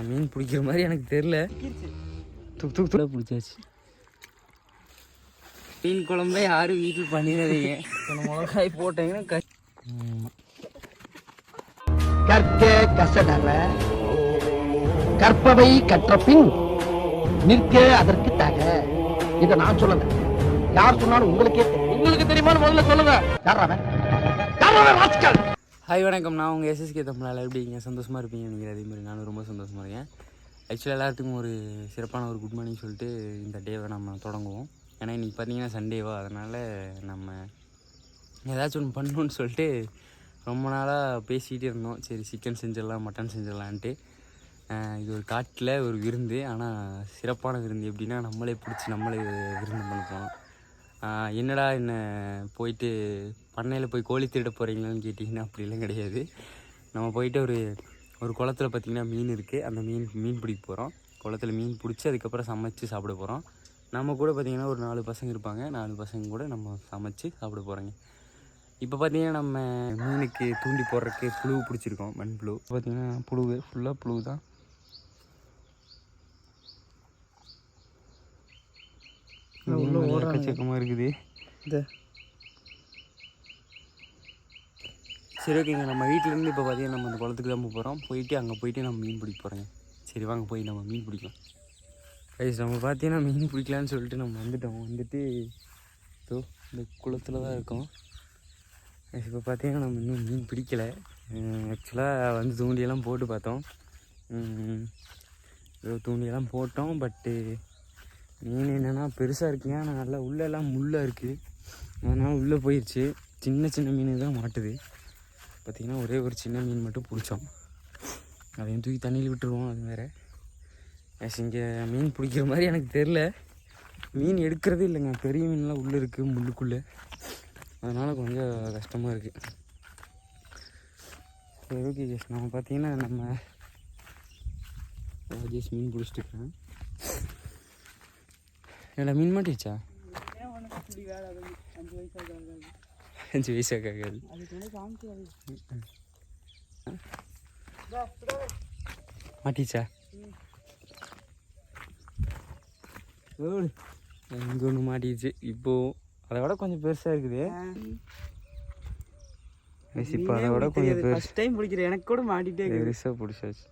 மீன் பிடிக்கிற மாதிரி எனக்கு தெரில துக் துக் துக். பிடிச்சாச்சு. மீன் குழம்பே யாரும் வீட்டில் பண்ணிடாதீங்க. மிளகாய் போட்டீங்கன்னா க. கற்க கசடற கற்பவை கற்ற பின் நிற்க அதற்கு தக. இத நான் சொல்லல. யார் சொன்னாலும் உங்களுக்கே தெரியும். உங்களுக்கு தெரியுமான்னு முதல்ல சொல்லுங்க. யாராவன் யாராவன் ராஸ்கல்? ஹாய் வணக்கம். நான் உங்கள் எஸ்எஸ்கே தமிழால் எப்படி இருக்கீங்க? சந்தோஷமாக இருப்பீங்க நீங்கள் அதே மாதிரி நானும் ரொம்ப சந்தோஷமாக இருக்கேன். ஆக்சுவலாக எல்லாத்துக்கும் ஒரு சிறப்பான ஒரு குட் மார்னிங் சொல்லிட்டு இந்த டேவை நம்ம தொடங்குவோம். ஏன்னா இன்றைக்கி பார்த்தீங்கன்னா சண்டேவா அதனால் நம்ம ஏதாச்சும் ஒன்று பண்ணணும்னு சொல்லிட்டு ரொம்ப நாளாக பேசிக்கிட்டே இருந்தோம். சரி சிக்கன் செஞ்சிடலாம் மட்டன் செஞ்சிடலான்ட்டு. இது ஒரு காட்டில் ஒரு விருந்து. ஆனால் சிறப்பான விருந்து எப்படின்னா நம்மளே பிடிச்சி நம்மளே விருந்து பண்ண போனோம் என்னடா என்ன போயிட்டு பண்ணையில் போய் கோழி திருட போகிறீங்களான்னு கேட்டிங்கன்னா அப்படிலாம் கிடையாது. நம்ம போயிட்டு ஒரு ஒரு குளத்துல பார்த்திங்கன்னா மீன் இருக்குது அந்த மீன் மீன் பிடிக்க போகிறோம் குளத்துல மீன் பிடிச்சி அதுக்கப்புறம் சமைச்சு சாப்பிட போகிறோம் நம்ம கூட பார்த்திங்கன்னா ஒரு நாலு பசங்க இருப்பாங்க. நாலு பசங்க கூட நம்ம சமைச்சு சாப்பிட போகிறோங்க இப்போ பார்த்தீங்கன்னா நம்ம மீனுக்கு தூண்டி போடுறதுக்கு புழு பிடிச்சிருக்கோம் மண் புழு பார்த்தீங்கன்னா புழு ஃபுல்லாக புழு தான். உள்ள. எக்கச்சக்கமாக இருக்குது. இந்த சரி ஓகேங்க நம்ம வீட்டிலேருந்து இப்போ பார்த்தீங்கன்னா நம்ம அந்த குளத்துக்கு தான் போகிறோம் போயிட்டு அங்கே போயிட்டு நம்ம மீன் பிடிக்க போகிறோங்க சரி வாங்க போய் நம்ம மீன் பிடிக்கலாம். கைஸ் நம்ம பார்த்தீங்கன்னா மீன் பிடிக்கலான்னு சொல்லிட்டு நம்ம வந்துட்டோம். வந்துட்டு இதோ இந்த குளத்தில் தான் இருக்கோம். Guys, இப்போ பார்த்தீங்கன்னா நம்ம இன்னும் மீன் பிடிக்கலை. ஆக்சுவலாக வந்து தூண்டியெல்லாம் போட்டு பார்த்தோம். ஏதோ தூண்டியெல்லாம் போட்டோம். பட்டு மீன் என்னென்னா பெருசாக இருக்குங்க ஆனால் நல்லா உள்ளெல்லாம் முள்ளாக இருக்குது அதனால் உள்ளே போயிடுச்சு சின்ன சின்ன மீன் தான் மாட்டுது. பார்த்திங்கன்னா ஒரே ஒரு சின்ன மீன் மட்டும் பிடிச்சோம். அதையும் தூக்கி தண்ணியில் விட்டுருவோம் அது வேறு. இங்கே மீன் பிடிக்கிற மாதிரி எனக்கு தெரில மீன் எடுக்கிறதே இல்லைங்க. பெரிய மீன்லாம் உள்ளே இருக்குது முள்ளுக்குள்ளே. அதனால் கொஞ்சம் கஷ்டமாக இருக்குது சரி ஓகே ஜெஸ் நம்ம பார்த்தீங்கன்னா நம்ம ஜெஸ் மீன் பிடிச்சிட்டு இருக்கேன். என்னடா மீன் மாட்டிச்சா அஞ்சு வயசாக ஆகாது. மாட்டிச்சா ஓடு இங்கே ஒன்று மாட்டிச்சு இப்போ அதை விட கொஞ்சம் பெருசாக இருக்குது. இப்போ அதை விட கொஞ்சம் ஃபர்ஸ்ட் டைம் பிடிக்கிறேன். எனக்கு கூட மாட்டிட்டே இருக்குது. பெருசாக பிடிச்சாச்சு.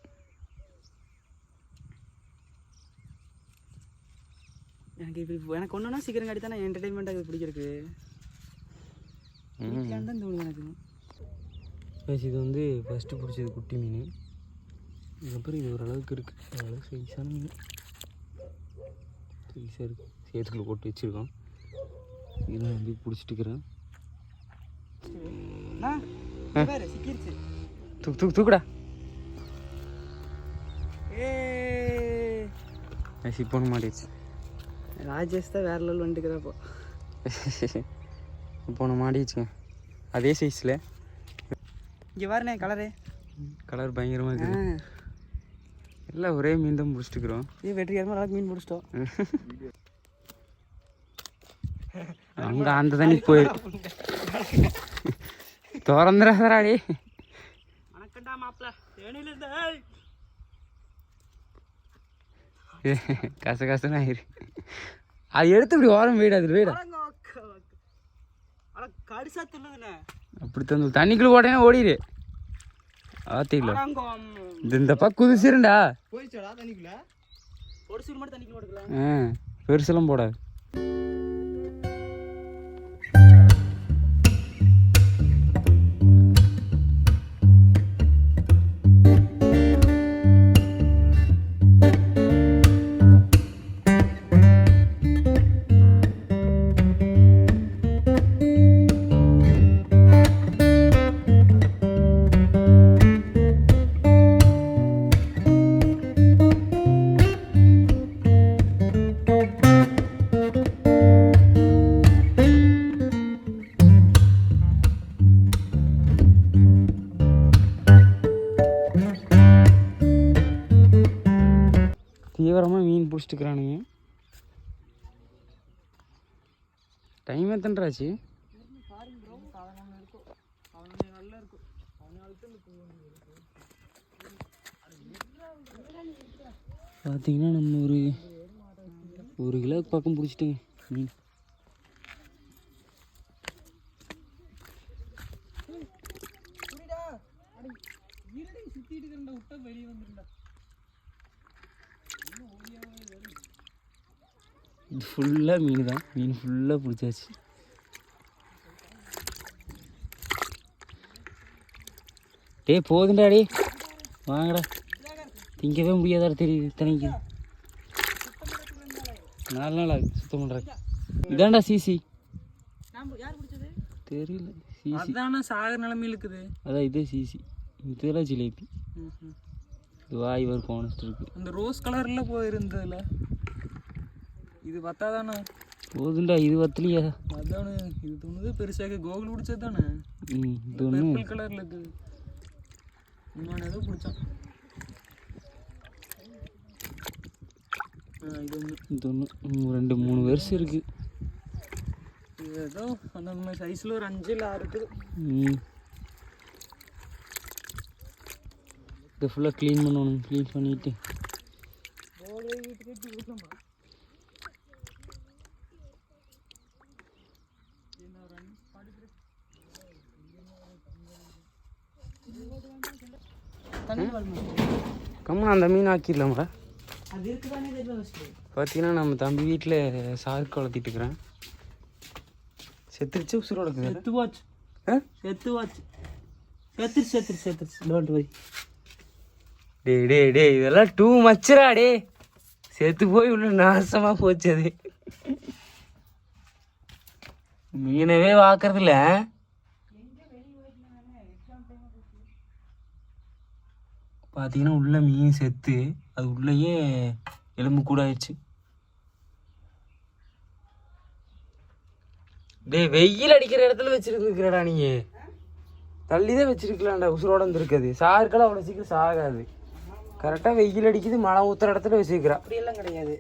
எனக்கு இப்படி எனக்கு ஒன்றுனா சீக்கிரம் காட்டி தான் என்டர்டைன்மெண்ட் ஆகுது பிடிக்கிறதுக்கு. பிடிக்கலான்னு தான் தோணுது எனக்கு இது வந்து ஃபஸ்ட்டு பிடிச்சது குட்டி மீன். இதுக்கப்புறம் இது ஓரளவுக்கு இருக்குது ஓரளவுக்கு சைஸான மீன். சைஸாக இருக்குது சேத்துக்குள்ள போட்டு வச்சுருக்கோம். இதெல்லாம் வந்து பிடிச்சிட்டு இருக்கிறேன். அண்ணா, இங்க பாரு சிக்கிருச்சு. தூக்கு தூக்கு தூக்குடா. ஒன்று மாட்டிடுச்சு. ராஜேஷ் தான் வேற லெவல் வந்துக்கிறப்போ இப்போ ஒன்று மாட்டிடுச்சுங்க அதே சைஸில் இங்கே பாருண்ணே கலரு கலர் பயங்கரமாக இருக்குது. எல்லாம் ஒரே மீன் தான் பிடிச்சிட்டுக்கிறோம் இது வெற்றிகரமாக நல்லா மீன் பிடிச்சிட்டோம் அங்கே அந்த தண்ணி போயிரு திறந்துடாதராடி வணக்கம்டா மாப்பிள்ள. கச கசன்னு ஆயிரு. அது எடுத்து இப்படி ஓரம் போயிடு அது போயிடு அட கடிசா தின்னுதுண்ணே அப்படி தந்து தண்ணிக்குள்ள ஓடனே ஓடிடு. ஆத்திக்கல அடங்கம் இது இந்த பக்கம் குதிச்சிருண்டா. போயிடுச்சாடா தண்ணிக்குள்ள. ஒரு சூடு மட்டும் தண்ணிக்குள்ள எடுக்கல ஆ பெருசெல்லாம் போடாது. பிடிச்சிட்டுக்கிறானுங்க டைம் எத்தன்றாச்சு பார்த்தீங்கன்னா நம்ம ஒரு ஒரு கிலோ பக்கம் பிடிச்சிட்டோங்க. மீன். இது ஃபுல்லாக மீன் தான் மீன் ஃபுல்லாக பிடிச்சாச்சு. டேய் போதுண்டா டேய். வாங்கடா. திங்கவே முடியாதா தெரியுது தனிக்கு நாலு நாள் ஆகுது சுத்தம் பண்ணுறேன் இதாண்டா சிசி தெரியல சிசி சாகர நிலைமையில் இருக்குது அதான் இதே சிசி இதெல்லாம் ஜிலேபி. இது வாய் வரும் போனஸ்ட் இருக்கு. அந்த ரோஸ் கலரில் போயிருந்ததுல. இது பத்தாதானே? போதுண்டா இது வத்தலையா அதானே இது தோணுது பெருசாக கோகுல் பிடிச்சது தானே பர்பிள் கலரில் இருக்குது இன்னொன்று ஏதோ பிடிச்சான் இது ஒன்று இது ஒன்று ரெண்டு மூணு வருஷம் இருக்குது இது ஏதோ அந்த மாதிரி சைஸில் ஒரு அஞ்சு இல்லை ஆறு இருக்குது. ம். இதை ஃபுல்லாக க்ளீன் பண்ணணும் க்ளீன் பண்ணிட்டு. கம்மா அந்த மீன் ஆக்கிடலாமா பார்த்தீங்கன்னா நம்ம தம்பி வீட்டில் சாருக்கு வளர்த்திட்டு இருக்கிறேன். செத்துருச்சு உசுரோட செத்து வாட்ச் ஆ? செத்து வாட்ச் செத்துரு செத்துரு செத்துரு. டோன்ட் வை டே டே டே இதெல்லாம் டூ மச்சுரா டே செத்து போய் உள்ள நாசமாக போச்சு அது. மீனவே பார்க்கறதில்ல பார்த்தீங்கன்னா உள்ள மீன் செத்து அது உள்ளேயே எலும்பு கூட ஆயிடுச்சு டேய் வெயில் அடிக்கிற இடத்துல வச்சிருந்துருக்கிறடா நீ தள்ளி தான் வச்சிருக்கலாம்டா உசுரோட இருந்திருக்குது சாருக்கெல்லாம் அவ்வளோ சீக்கிரம் சாகாது. கரெக்டாக வெயில் அடிக்குது மழை ஊற்றுற இடத்துல வச்சிருக்கிறா. அப்படியெல்லாம் கிடையாது.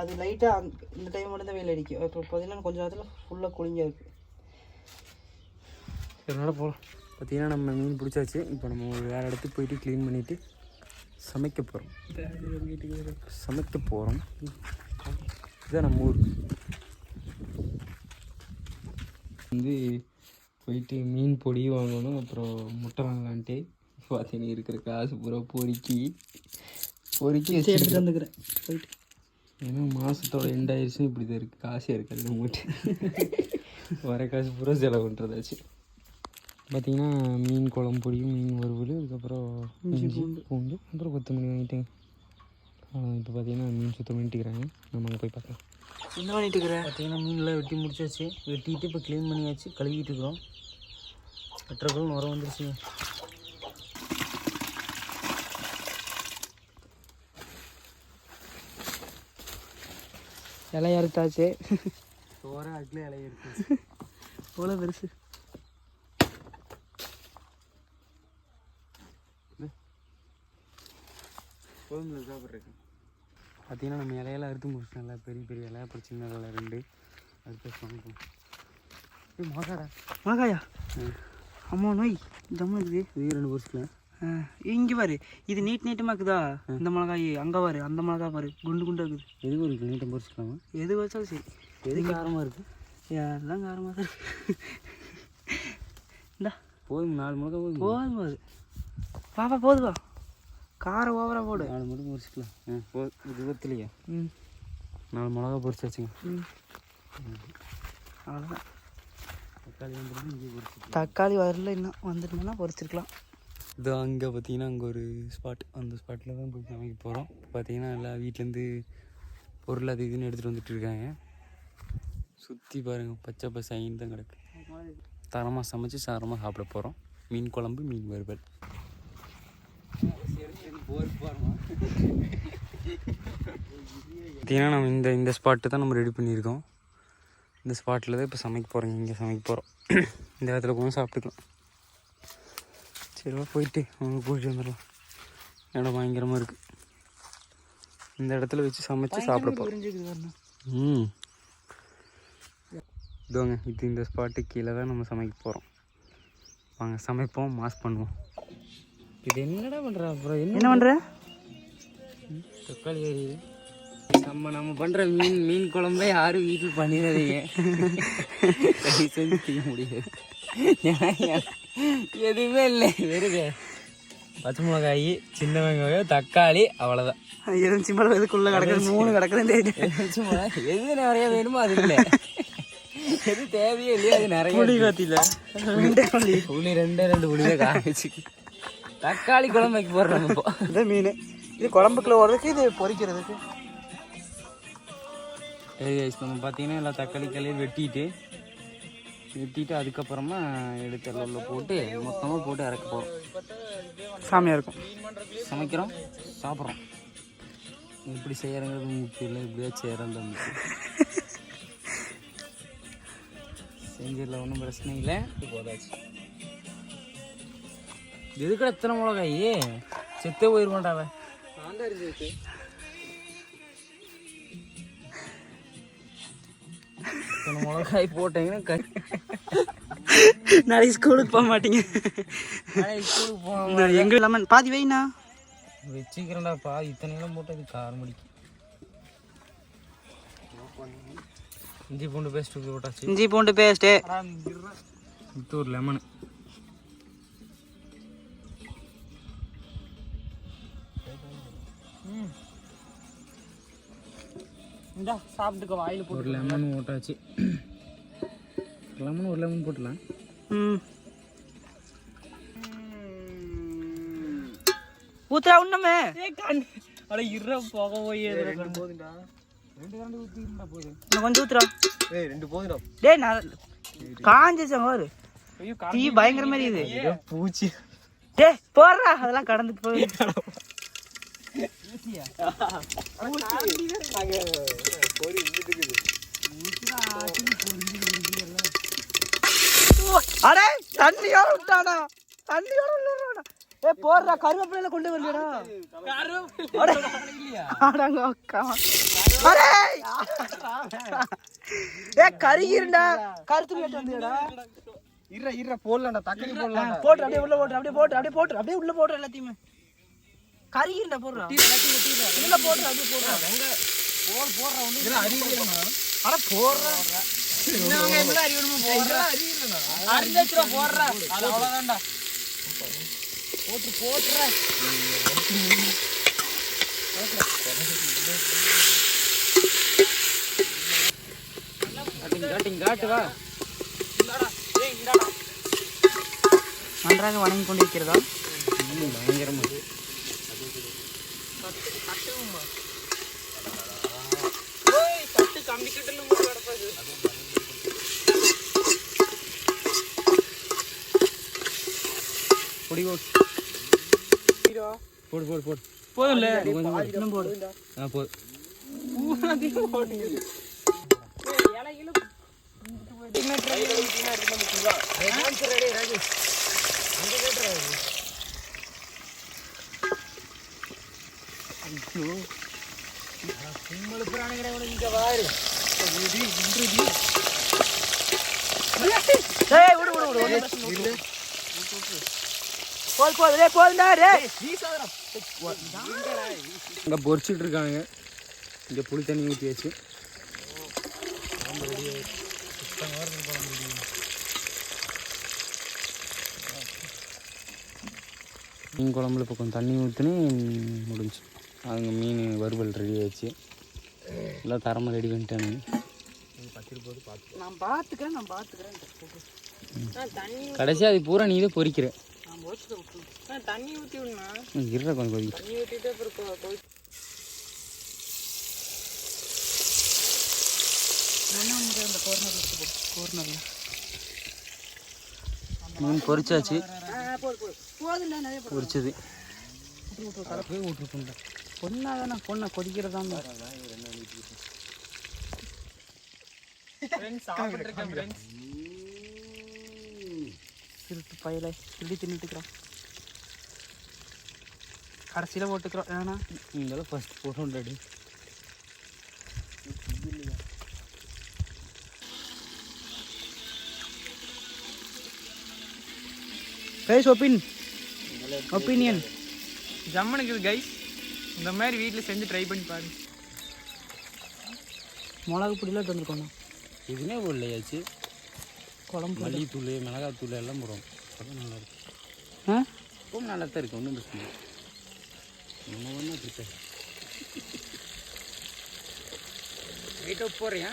அது லைட்டாக இந்த டைம் மட்டும் தான் வெயில் அடிக்கும். இப்போ பார்த்தீங்கன்னா கொஞ்ச நேரத்தில் ஃபுல்லாக குளிங்க இருக்கு. அதனால் போகலாம் பார்த்தீங்கன்னா நம்ம மீன் பிடிச்சாச்சு. இப்போ நம்ம ஒரு வேறு இடத்துக்கு போயிட்டு க்ளீன் பண்ணிவிட்டு சமைக்க போகிறோம் சமைக்க போகிறோம் இதுதான் நம்ம ஊர். வந்து போயிட்டு மீன் பொடி வாங்கணும் அப்புறம் முட்டை வாங்கலான்ட்டு. பார்த்தீங்கன்னா இருக்கிற காசு பூரா பொறுக்கி பொறுக்கி வச்சுருக்கேன். வந்துக்கிறேன். போயிட்டு. ஏன்னா மாதத்தோட எண்ட் ஆயிடுச்சுன்னு இப்படி தான் இருக்குது காசே இருக்காது நம்மகிட்ட. வர காசு பூரா செலவு பண்ணுறதாச்சு பார்த்தீங்கன்னா மீன் குழம்பு பொடியும் மீன் வறுவல் அதுக்கப்புறம் இஞ்சி பூண்டு. அப்புறம் கொத்தமல்லி வாங்கிட்டேங்க இப்போ பார்த்தீங்கன்னா மீன் சுத்தம் பண்ணிட்டுக்கிறாங்க நம்ம அங்கே போய் பார்க்கலாம். என்ன பண்ணிட்டு இருக்கிற பார்த்தீங்கன்னா மீன்லாம் வெட்டி முடிச்சாச்சு. வெட்டிட்டு இப்போ க்ளீன் பண்ணியாச்சு. கழுவிட்டு இருக்கிறோம். வெட்டுறக்குள்ள நுரம் வந்துருச்சுங்க இலை அறுத்தாச்சு. சோற அதுக்குள்ளே இலைய இருக்குது எவ்வளோ பெருசு. கோதுமை சாப்பிட்றேன் பார்த்தீங்கன்னா நம்ம இலையெல்லாம் அறுத்து முடிச்சிட்டோம் நல்லா பெரிய பெரிய இலை அப்புறம் சின்ன இலை ரெண்டு. அறுத்து சமைப்போம் ஏய் மாகாடா மிளகாயா அம்மா நோய். ஜம்மு இருக்குது இது. ரெண்டு பொரிச்சுக்கலாம் இங்கே பாரு. இது நீட் நீட்டமாக இருக்குதா? இந்த மிளகாய் அங்கே பாரு. அந்த மிளகாய் பாரு. குண்டு குண்டாக இருக்குது. எதுக்கு ஒரு நீட்டம் பொரிச்சுக்கலாமா? எது வச்சாலும் சரி. எது காரமாக இருக்குது எல்லாம் காரமாக தான் இந்தா. போதும் நாலு மிளகா போதும். போதும் போது. பாப்பா போதுவா காரம் ஓவரா போடு. நாலு மிளகா பொரிச்சுக்கலாம் ஆ ஒத்துலையா ம். நாலு மிளகா பொரிச்சு வச்சுங்க ம். அவ்வளோதான் தக்காளி வந்துருக்கு இங்கே பொரிச்சு தக்காளி வரல இன்னும் வந்துருந்தோன்னா பொரிச்சிருக்கலாம். இது அங்கே பார்த்தீங்கன்னா அங்கே ஒரு ஸ்பாட் அந்த ஸ்பாட்டில் தான் போய் சமைக்க போகிறோம் பார்த்தீங்கன்னா எல்லாம் வீட்டிலேருந்து பொருள் அது இதுன்னு எடுத்துகிட்டு வந்துட்டு இருக்காங்க. சுற்றி பாருங்கள் பச்சை பசைன்னு தான் கிடக்கு. தரமாக சமைச்சு சாரமாக சாப்பிட போகிறோம் மீன் குழம்பு மீன் வறுவல். பார்த்தீங்கன்னா நம்ம இந்த இந்த ஸ்பாட்டு தான் நம்ம ரெடி பண்ணியிருக்கோம். இந்த ஸ்பாட்டில் தான் இப்போ சமைக்க போகிறோங்க இங்கே சமைக்க போகிறோம் இந்த இடத்துல கொஞ்சம் சாப்பிட்டுக்கலாம். சரி வா போயிட்டு அவங்க போயிட்டு வந்துடலாம். இடம் பயங்கரமாக இருக்குது இந்த இடத்துல வச்சு சமைச்சு சாப்பிட போகிறோம் ம். இதோங்க இது இந்த ஸ்பாட்டு கீழே தான் நம்ம சமைக்க போகிறோம் வாங்க சமைப்போம் மாஸ் பண்ணுவோம். இது என்னடா பண்ணுற அப்புறம் என்ன பண்ணுற தக்காளி எரியுது நம்ம நம்ம பண்ணுற மீன் மீன் குழம்பே யாரும் வீட்டில் பண்ணிடாதீங்க. செஞ்சு செய்ய முடியாது எதுவுமே இல்லை. வெறுது பச்சை மிளகாய் சின்ன வெங்காயம் தக்காளி அவ்வளோதான் எதுவும் சிம்பிள் இதுக்குள்ள கிடக்குது மூணு கிடக்குது எது நிறைய வேணுமோ அது இல்லை. எது தேவையோ இல்லையோ அது நிறைய புளி காத்தில. புளி ரெண்டே ரெண்டு புளி தான் காமிச்சு தக்காளி குழம்பு வைக்க போடுறோம் நம்ம இப்போ. இந்த மீன். இது குழம்புக்குள்ள வர்றதுக்கு இது பொரிக்கிறதுக்கு சரி நம்ம பார்த்தீங்கன்னா எல்லா தக்காளி கலையும் வெட்டிட்டு வெட்டிட்டு அதுக்கப்புறமா எடுத்து எல்லாம் உள்ள போட்டு மொத்தமாக போட்டு இறக்க போகிறோம் சாமியாக இருக்கும். சமைக்கிறோம் சாப்பிட்றோம். எப்படி செய்யறங்கிறது முக்கியம் இல்லை எப்படியா செய்யறோம் தான் செஞ்சிடல ஒன்றும் பிரச்சனை இல்லை. போதாச்சு எதுக்கட எத்தனை மிளகாய் செத்தே போயிருமாட்டாவ இத்தனை மிளகாய் போட்டீங்கன்னா கறி. நாளைக்கு ஸ்கூலுக்கு போக மாட்டீங்க. ஸ்கூலுக்கு போனோம் எங்க லெமன் பாதி வைண்ணா வச்சுக்கிறேன்டாப்பா இத்தனையெல்லாம் போட்டு அது காரம் அடிக்கும் இஞ்சி பூண்டு பேஸ்ட் போட்டாச்சு. இஞ்சி பூண்டு பேஸ்ட்டு ஒரு லெமனு இந்தா சாப்பிட்டுக்க வாயில் ஒரு லெமன் போட்டாச்சு லெமன் ஒரு லெமன் போட்டுலாம் ம். ஊத்துறா உண்ணுமே. அட இருற போக போய் போதுண்டா ரெண்டு கரண்டி ஊற்றிருந்தா போதும். இன்னும் கொஞ்சம் ஊத்துறா ஏய் ரெண்டு போதும் டேய் நான் காஞ்சிச்சேன் பாரு தீ பயங்கர மாதிரி இது. பூச்சி. டேய் போடுறா. அதெல்லாம் கடந்துட்டு போய் அடே தண்ணியோட விட்டானா தண்ணியோட ஏ போடுறா கருவேப்பிலையில கொண்டு வரலடா அடங்க அக்கா அடே ஏ கருகிருண்டா கருத்து கேட்டு வந்துடா இருற இருற போடலாம்டா தக்காளி போடலாம் போட்டு அப்படியே உள்ள போட்டு அப்படியே போட்டு அப்படியே போட்டு அப்படியே உள்ள போட்டு எல்லாத்தையுமே கருகிருண்டா போடுறா உள்ள போடுறா அட போடுறா. அரிஞ்சு போடுறா. அது அவ்வளவுதான்டா. போட்டு போட்டுற. காட்டிங் காட்டு வா. நன்றாக வணங்கி கொண்டிருக்கிறதா பயங்கரமா பொடி போடு போடு போடு போடு போதும் இல்ல கொஞ்சம் போடு. இன்னும் போடு ஆ போடு டேய் விடு விடு விடு ஒரு நிமிஷம் இங்கே பொரிச்சிட்டு இருக்காங்க இங்கே புளி தண்ணி ஊற்றியாச்சு மீன் குழம்புல இப்போ கொஞ்சம் தண்ணி ஊற்றினு முடிஞ்சு அவங்க மீன் வறுவல் ரெடி ஆயிடுச்சு. எல்லாம் தரமாக ரெடி பண்ணிட்டானுங்க நான். பாத்துக்கிறேன் நான் பாத்துக்கிறேன். கடைசியாக அது பூரா நீ தான் விட்டு தண்ணி ஊத்தி விடனா இருற கொஞ்சம் கொதி தண்ணி ஊத்திட்டு அப்புறம் மீன் பொரிச்சது அப்படியே விட்டுருக்குண்டா பொண்ணா தானே பொண்ணை கொதிக்கிறதா திருட்டு பையல திருடி தின்னுட்டுக்கிறோம் கடைசியில் போட்டுக்கிறோம். ஏன்னா இதெல்லாம் ஃபஸ்ட் போட்டோண்டாடி கைஸ் ஒப்பின் ஒப்பீனியன் ஜம்மனுக்கு கைஸ் இந்த மாதிரி வீட்டில் செஞ்சு ட்ரை பண்ணி பாரு. மிளகு பொடியெல்லாம் தந்துருக்கோண்ணா எதுவுமே போடலையாச்சு குழம்பு மல்லித்தூள் மிளகாத்தூள் எல்லாம் போடுறோம். அப்போ நல்லா இருக்கு. ஆ? இப்பவும் நல்லா தான் இருக்கு ஒன்றும் பிரச்சனை இல்லை. நம்ம ஒன்றும் ப்ரிப்பேர் ரைட்டாக போறியா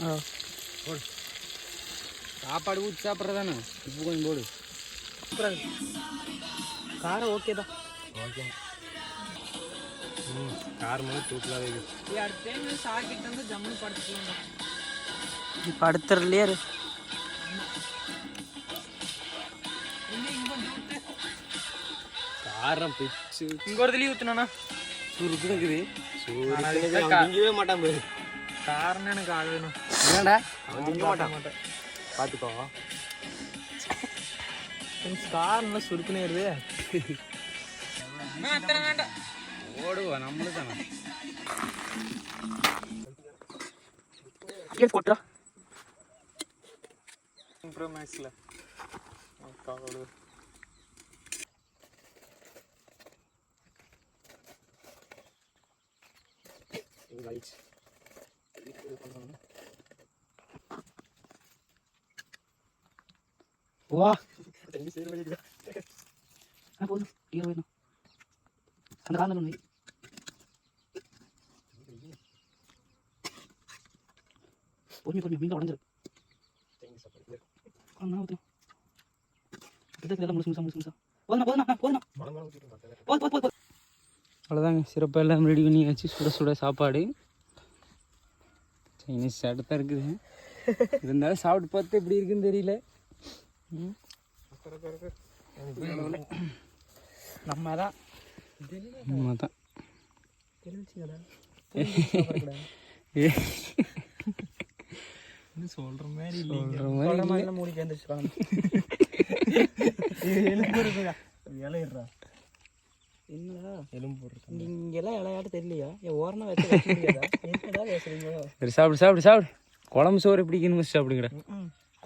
ஆ போடு. சாப்பாடு ஊற்றி சாப்பிட்றதானே? உப்பு கொஞ்சம் போடு. சூப்பராக காரம் ஓகே தான். ஓகே. காரமெல்லாம் தூக்கலாக இருக்குது அடுத்த டைம் சாக்கிட்டு வந்து ஜம்மு படுத்துக்கலாம் இப்போ அடுத்துறதுலையே இரு. காரம் பிச்சு இங்கே ஒரு தள்ளி ஊற்றுனாண்ணா சுருக்கு இருக்குது. திங்கவே மாட்டான் போய் காரணம் எனக்கு ஆகணும் என்னடா? அவன் திங்க மாட்டான். பார்த்துக்கோ. காரணம் சுருக்குனே இருது ஓடுவா நம்மளும் தானே போட்டா இம்ப்ரூவ்மெண்ட்ஸில் வா போதும் கீழே போயிடணும் அந்த காரணம் ஒன்று பொறுமை பொறுமை மீன் உடஞ்சிரு அவ்வளோதாங்க சிறப்பாக எல்லாம் ரெடி பண்ணியாச்சு சுட சுட சாப்பாடு. சைனீஸ் சாப்பிட்டு தான் இருக்குது. இருந்தாலும் சாப்பிட்டு பார்த்து எப்படி இருக்குன்னு தெரியல. நம்ம தான் ஆமா தான் சொல்கிற மாதிரி மூடி கேந்துச்சுக்காங்க இலையிடுறா. என்னடா? எலும்பு போடுறது இங்கெல்லாம் இலையாட்ட தெரியலையா? என் ஓரமா வச்சு என்னடா பேசுறீங்க? சரி சாப்பிடு சாப்பிடு சாப்பிடு. குழம்பு சோறு எப்படி சாப்பிடுங்கிற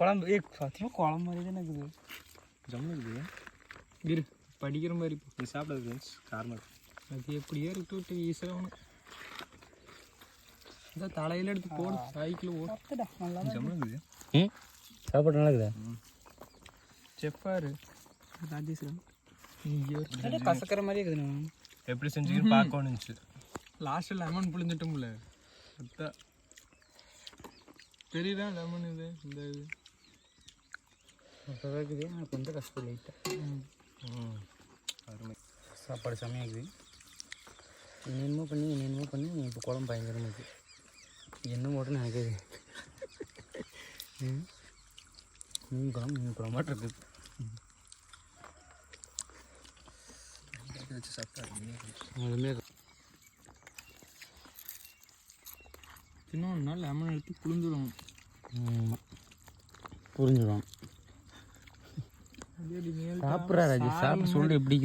குழம்பு ஏ சத்தியமாக குழம்பு மாதிரி தானே இருக்குது. ஜம்மு இருக்குது. இரு படிக்கிற மாதிரி நீ சாப்பிடாது ஃப்ரெண்ட்ஸ் காரணம். அது எப்படியோ இருக்கு விட்டு இந்த தலையில் எடுத்து போடு சைக்கிள் ஓட்டுடா நல்லா ஜம்மு இருக்குது. ம்? சாப்பாடு நல்லா இருக்குதா? செஃப்பாரு ராஜேஸ்வரன் கசக்கிற மாதிரி இருக்குதுண்ணா எப்படி செஞ்சுக்கிட்டு பார்க்கணுச்சு லாஸ்ட்டில் லெமன் புளிஞ்சிட்டோம்ல அதான் தெரியுதா லெமன் இது? இந்த இது? இருக்குது. ஆனால் கொஞ்சம் கஷ்டம் லைட்டாக சாப்பாடு செம்மையாக இருக்குது. என்னென்னமோ பண்ணி என்னென்னமோ பண்ணி நீ இப்போ குழம்பு பயங்கரமாக இருக்குது. என்ன மட்டும் நினைக்குது. மீன் குழம்பு மீன் குழம்பாட்டு இருக்குது வச்சு சாப்பிட்டா இன்னொன்று லெமன் எடுத்து புளிஞ்சிடும் புரிஞ்சிடும். சாப்பிட்றா ராஜு சாப்பிட்டு சொல்லு எப்படி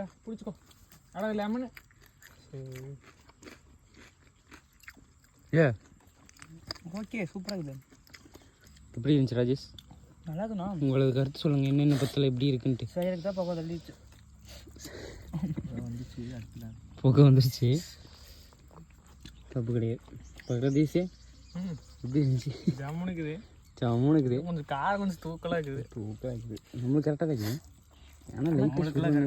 இல்லை பிடிச்சிக்கோ அடா லெமனு ஏ ஓகே சூப்பராக இருக்குது எப்படி இருந்துச்சு ராஜேஷ்? நல்லா இருக்குண்ணா உங்களது கருத்து சொல்லுங்கள் என்னென்ன பத்தில் எப்படி இருக்குன்ட்டு. செய்யறதுக்கு தான் பக்கம் தள்ளிடுச்சு. புகை வந்துருச்சு தப்பு கிடையாது. பகதீஷே எப்படி இருந்துச்சு? ஜம்முனுக்குது. ஜம்முன்னு இருக்குது கொஞ்சம் காரம் கொஞ்சம் தூக்கலாக இருக்குது. தூக்காக இருக்குது. நம்மளுக்கு கரெக்டாக இருக்குது ஆனால்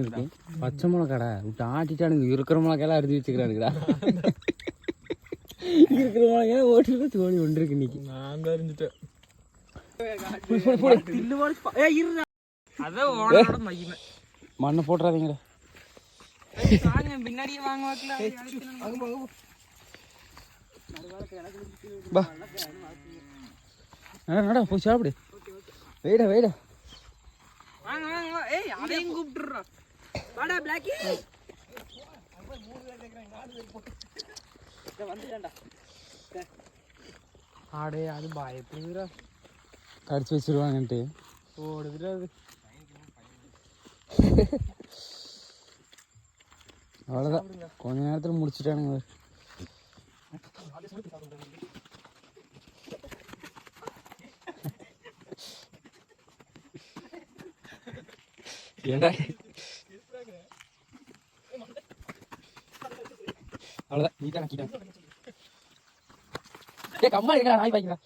இருக்கு. பச்சை மிளகாடா விட்டு ஆட்டிட்டானுங்க இருக்கிற மிளகாயெல்லாம் அறுதி வச்சுக்கிறானுங்கடா. இருக்கிற மிளகாய் ஓட்டு தோழி ஒன்று இருக்கு இன்னைக்கு. ஓனரோட மகிமை மண்ணை போட்டுறாதீங்கடா. பின்னாடியே வாங்க வாக்கல. பா நட நடா போய் சாப்பிடு. வெயிடா வெயிடா. வாங்க. ஏய் அதையும் கூப்பிட்டுறா வாடா பிளாக்கி. ஆடே அது பயப்படுதுடா. கடிச்சு வச்சிருவாங்கன்ட்டு. ஓடுதுடா அது. அவ்வளோதான் கொஞ்ச நேரத்தில் முடிச்சுட்டானுங்க. ஏண்டா அவ்வளோதான் நீ தான் ஏ கம்மா இருக்கா நாய் பாய்க்கிறா.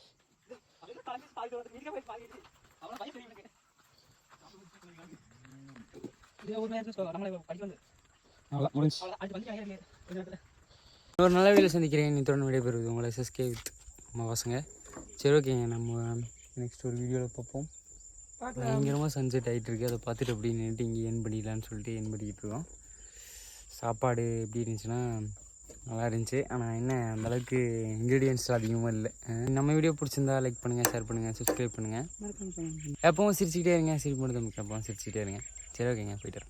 முடிஞ்சு ஒரு நல்ல வீடியோ சந்திக்கிறேன். நீ தொடர்ந்து விடைபெறுவது உங்களை எஸ்எஸ்கே வித் நம்ம பசங்க சரி ஓகேங்க. நம்ம நெக்ஸ்ட் ஒரு வீடியோவில் பார்ப்போம். பயங்கரமாக சன்செட் ஆகிட்டு இருக்கு அதை பார்த்துட்டு அப்படி நின்றுட்டு இங்கே என் பண்ணிடலான்னு சொல்லிட்டு என் பண்ணிக்கிட்டு இருக்கோம். சாப்பாடு எப்படி இருந்துச்சுன்னா நல்லா இருந்துச்சு. ஆனால் என்ன அந்த அளவுக்கு இன்க்ரீடியன்ஸ் அதிகமாக இல்லை. நம்ம வீடியோ பிடிச்சிருந்தா லைக் பண்ணுங்கள் ஷேர் பண்ணுங்கள் சப்ஸ்கிரைப் பண்ணுங்கள் எப்பவும் சிரிச்சுக்கிட்டே இருங்க. சிரிப்பு மட்டும் எப்பவும் சிரிச்சுக்கிட்டே இருங்க. சரி ஓகேங்க போயிட்டு.